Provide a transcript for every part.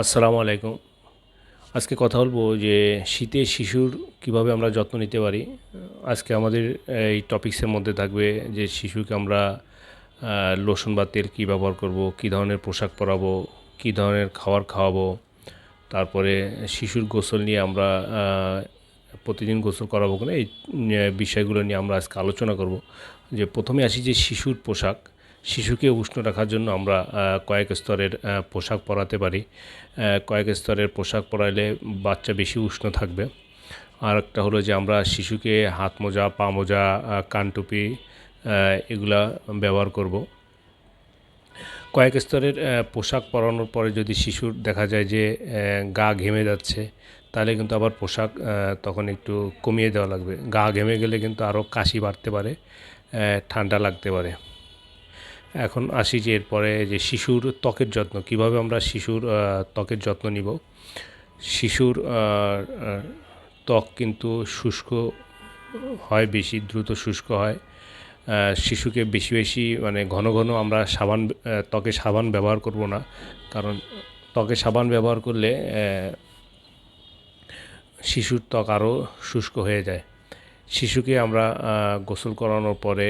আসসালামু আলাইকুম। আজকে কথা বলব যে শীতে শিশুর কীভাবে আমরা যত্ন নিতে পারি। আজকে আমাদের এই টপিক্সের মধ্যে থাকবে যে শিশুকে আমরা লোশন বা তেল কী ব্যবহার করব, কী ধরনের পোশাক পরাবো, কী ধরনের খাবার খাওয়াবো, তারপরে শিশুর গোসল নিয়ে আমরা প্রতিদিন গোসল করাবো কিনা, এই বিষয়গুলো নিয়ে আমরা আজকে আলোচনা করব। যে প্রথমে আসি যে শিশুর পোশাক। শিশুকে উষ্ণ রাখার জন্য আমরা কয়েক স্তরের পোশাক পরাতে পারি। কয়েক স্তরের পোশাক পরাইলে বাচ্চা বেশি উষ্ণ থাকবে। আর একটা হলো যে আমরা শিশুকে হাত মোজা পা মোজা আহ, কান টুপি এগুলা ব্যবহার করব। কয়েক স্তরের পোশাক পরানোর পরে যদি শিশুর দেখা যায় যে গা ঘেমে যাচ্ছে তাহলে কিন্তু আবার পোশাক তখন একটু কমিয়ে দেওয়া লাগবে। গা ঘেমে গেলে কিন্তু আরও কাশি বাড়তে পারে ঠান্ডা লাগতে পারে। এখন আসি যে এরপরে যে শিশুর ত্বকের যত্ন, কীভাবে আমরা শিশুর ত্বকের যত্ন নিব? শিশুর ত্বক কিন্তু শুষ্ক হয় বেশি, দ্রুত শুষ্ক হয়। শিশুকে বেশি বেশি মানে ঘন ঘন আমরা সাবান ত্বকে সাবান ব্যবহার করব না। কারণ ত্বকে সাবান ব্যবহার করলে শিশুর ত্বক আরও শুষ্ক হয়ে যায়। শিশুকে আমরা গোসল করানোর পরে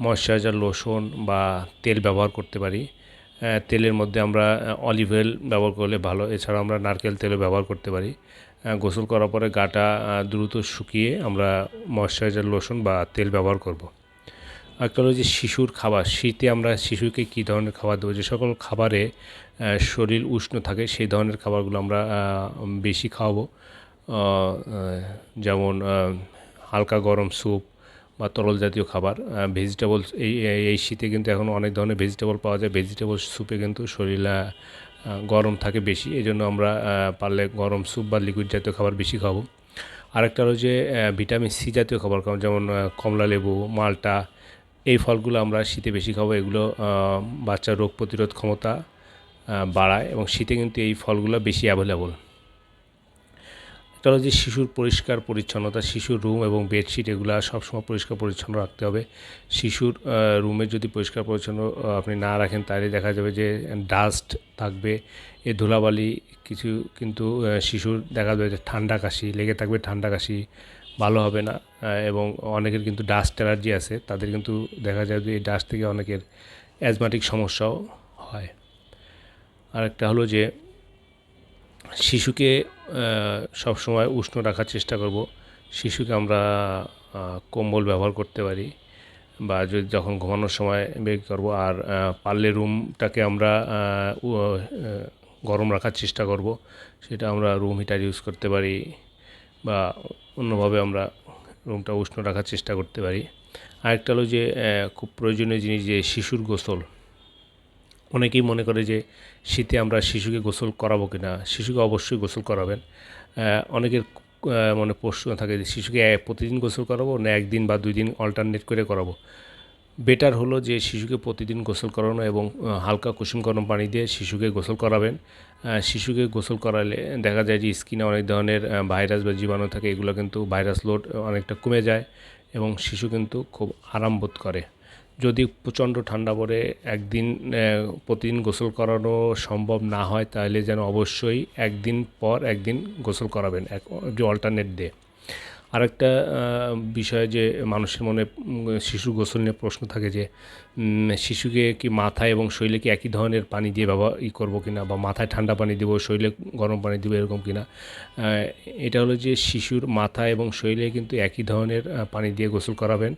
ময়শ্চারাইজার, লোশন বা তেল ব্যবহার করতে পারি। তেলের মধ্যে আমরা অলিভ অয়েল ব্যবহার করলে ভালো। এছাড়া আমরা নারকেল তেলও ব্যবহার করতে পারি। গোসল করার পরে গাটা দ্রুত শুকিয়ে আমরা ময়শ্চারাইজার, লোশন বা তেল ব্যবহার করব। হলো যে শিশুর খাবার। শীতে আমরা শিশুকে কী ধরনের খাবার দেবো? যে সকল খাবারে শরীর উষ্ণ থাকে, সেই ধরনের খাবারগুলো আমরা বেশি খাওয়াবো। যেমন হালকা গরম স্যুপ বা তরল জাতীয় খাবার ভেজিটেবলস এই, এই- শীতে কিন্তু এখন অনেক ধরনের ভেজিটেবল পাওয়া যায়। ভেজিটেবল স্যুপে কিন্তু শরীর গরম থাকে বেশি। এই জন্য আমরা পারলে গরম স্যুপ বা লিকুইড জাতীয় খাবার বেশি খাব। আরেকটা হলো যে ভিটামিন সি জাতীয় খাবার খাব, যেমন কমলা লেবু, মালটা, এই ফলগুলো আমরা শীতে বেশি খাব। এগুলো বাচ্চার রোগ প্রতিরোধ ক্ষমতা বাড়ায় এবং শীতে কিন্তু এই ফলগুলো বেশি অ্যাভেলেবল এটা হলো যে শিশুর পরিষ্কার পরিচ্ছন্নতা, শিশুর রুম এবং বেডশিট, এগুলো সবসময় পরিষ্কার পরিচ্ছন্ন রাখতে হবে। শিশুর রুমে যদি পরিষ্কার পরিচ্ছন্ন আপনি না রাখেন তাহলে দেখা যাবে যে ডাস্ট থাকবে, এ ধুলাবালি কিছু কিন্তু শিশুর দেখা যাবে যে ঠান্ডা কাশি, লেগে থাকবে ঠান্ডা কাশি, ভালো হবে না এবং অনেকের কিন্তু ডাস্ট অ্যালার্জি আছে, তাদের কিন্তু দেখা যায় যে এই ডাস্ট থেকে অনেকের অ্যাজমাটিক সমস্যাও হয়। আরেকটা হলো যে শিশুকে সবসময় উষ্ণ রাখার চেষ্টা করব। শিশুকে আমরা কম্বল ব্যবহার করতে পারি বা যদি যখন ঘুমানোর সময় বের করব আর পারলে রুমটাকে আমরা গরম রাখার চেষ্টা করব। সেটা আমরা রুম হিটার ইউজ করতে পারি বা অন্যভাবে আমরা রুমটা উষ্ণ রাখার চেষ্টা করতে পারি। আরেকটা হলো যে খুব প্রয়োজনীয় জিনিস যে শিশুর গোসল। অনেকেই মনে করে যে শীতে আমরা শিশুকে গোসল করাবো কি না শিশুকে অবশ্যই গোসল করাবেন। অনেকের মনে প্রশ্ন থাকে যে শিশুকে প্রতিদিন গোসল করাবো না একদিন বা দুই দিন অল্টারনেট করে করাবো? বেটার হলো যে শিশুকে প্রতিদিন গোসল করানো এবং হালকা কুসুম গরম পানি দিয়ে শিশুকে গোসল করাবেন। শিশুকে গোসল করালে দেখা যায় যে স্কিনে অনেক ধরনের ভাইরাস বা জীবাণু থাকে, এগুলো কিন্তু ভাইরাস লোড অনেকটা কমে যায় এবং শিশু কিন্তু খুব আরাম বোধ করে। যদি প্রচণ্ড ঠান্ডা পড়ে একদিন প্রতিদিন গোসল করানো সম্ভব না হয় তাহলে যেন অবশ্যই একদিন পর একদিন গোসল করাবেন এক যে অল্টারনেট দিয়ে আরেকটা বিষয় যে মানুষের মনে শিশু গোসল নিয়ে প্রশ্ন থাকে যে শিশুকে কি মাথায় এবং শরীরে কি একই ধরনের পানি দিয়ে ব্যবহার ই করব কিনা বা মাথায় ঠান্ডা পানি দেবো শরীরে গরম পানি দেবো এরকম কিনা আহ, এটা হলো যে শিশুর মাথা এবং শরীরে কিন্তু একই ধরনের পানি দিয়ে গোসল করাবেন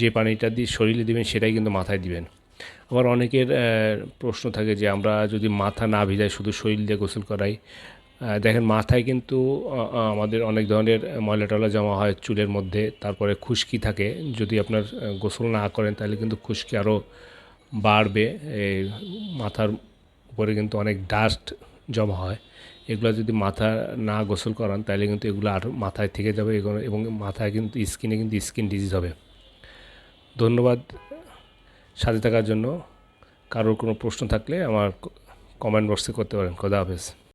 যে পানিটা দিয়ে শরীরে দিবেন সেটাই কিন্তু মাথায় দিবেন। আবার অনেকের প্রশ্ন থাকে যে আমরা যদি মাথা না ভিজাই শুধু শরীর দিয়ে গোসল করাই দেখেন মাথায় কিন্তু আমাদের অনেক ধরনের ময়লা টলা জমা হয় চুলের মধ্যে, তারপরে খুশকি থাকে। যদি আপনার গোসল না করেন তাহলে কিন্তু খুশকি আরও বাড়বে। মাথার উপরে কিন্তু অনেক ডাস্ট জমা হয়, এগুলো যদি মাথা না গোসল করান তাহলে কিন্তু এগুলো আর মাথায় থেকে যাবে এবং মাথায় কিন্তু স্কিনে কিন্তু স্কিন ডিজিজ হবে। ধন্যবাদ সাথে থাকার জন্য। কারোর কোনো প্রশ্ন থাকলে আমার কমেন্ট বক্সে করতে পারেন। খোদা হাফেজ।